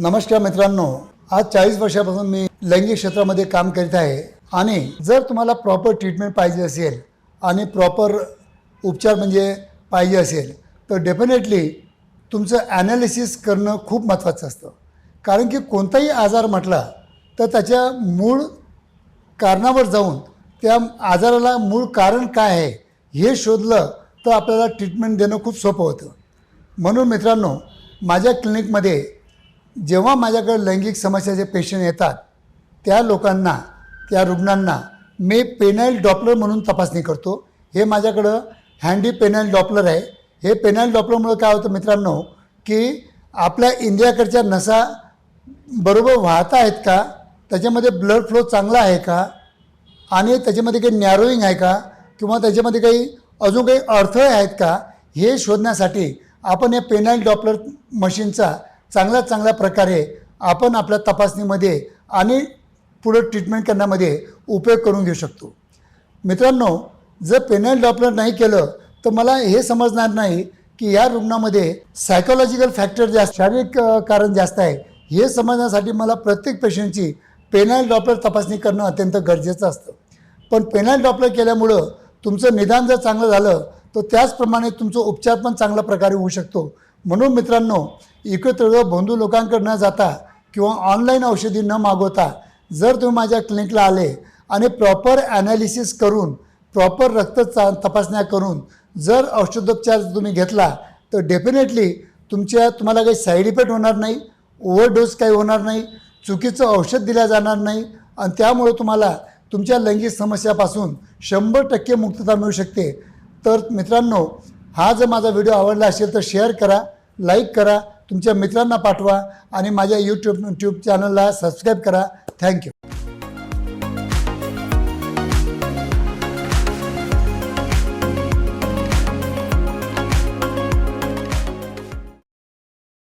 नमस्कार मित्रांनो आज चाळीस वर्षापासून मी लैंगिक क्षेत्रामध्ये काम करीत आहे आणि जर तुम्हाला प्रॉपर ट्रीटमेंट पाहिजे असेल आणि प्रॉपर उपचार म्हणजे पाहिजे असेल तर डेफिनेटली तुमचं ॲनालिसिस करणं खूप महत्त्वाचं असतं. कारण की कोणताही आजार म्हटला तर त्याच्या मूळ कारणावर जाऊन त्या आजाराला मूळ कारण काय आहे हे शोधलं तर आपल्याला ट्रीटमेंट देणं खूप सोपं होतं. म्हणून मित्रांनो माझ्या क्लिनिकमध्ये जेव्हा माझ्याकडे लैंगिक समस्याचे पेशंट येतात त्या लोकांना त्या रुग्णांना मी पेनाईल डॉपलर म्हणून तपासणी करतो. हे माझ्याकडं हँडी पेनाईल डॉपलर आहे. हे पेनाईल डॉपलरमुळे काय होतं मित्रांनो की आपल्या इंडियाकडच्या नसा बरोबर वाहत आहेत का? त्याच्यामध्ये ब्लड फ्लो चांगला आहे का? आणि त्याच्यामध्ये काही नॅरोईंग आहे का? किंवा त्याच्यामध्ये काही अजून काही अडथळे आहेत का? हे शोधण्यासाठी आपण या पेनाईल डॉपलर मशीनचा चांगल्या चांगल्या प्रकारे आपण आपल्या तपासणीमध्ये आणि पुढं ट्रीटमेंट करण्यामध्ये उपयोग करून घेऊ शकतो. मित्रांनो जर पेनल डॉपलर नाही केलं तर मला हे समजणार नाही की या रुग्णामध्ये सायकोलॉजिकल फॅक्टर जास्त शारीरिक कारण जास्त आहे. हे समजण्यासाठी मला प्रत्येक पेशंटची पेनाईल डॉपलर तपासणी करणं अत्यंत गरजेचं असतं. पण पेनाईल डॉपलर केल्यामुळं तुमचं निदान जर चांगलं झालं तर त्याचप्रमाणे तुमचं उपचार पण चांगल्या प्रकारे होऊ शकतो. म्हणून मित्रांनो एकत्र बंधू लोकांकडे न जाता किंवा ऑनलाईन औषधी न मागवता जर तुम्ही माझ्या क्लिनिकला आले आणि प्रॉपर ॲनालिसिस करून प्रॉपर रक्त चा तपासण्या करून जर औषधोपचार तुम्ही घेतला तर डेफिनेटली तुमच्या तुम्हाला काही साईड इफेक्ट होणार नाही ओव्हरडोस काही होणार नाही चुकीचं औषध दिल्या जाणार नाही आणि त्यामुळे तुम्हाला तुमच्या लैंगिक समस्यापासून शंभर टक्के मुक्तता मिळू शकते. तर मित्रांनो हा जर माझा व्हिडिओ आवडला असेल तर शेअर करा लाईक करा तुमच्या मित्रांना पाठवा आणि माझ्या यूट्यूब ट्यूब चॅनलला सबस्क्राईब करा. Thank you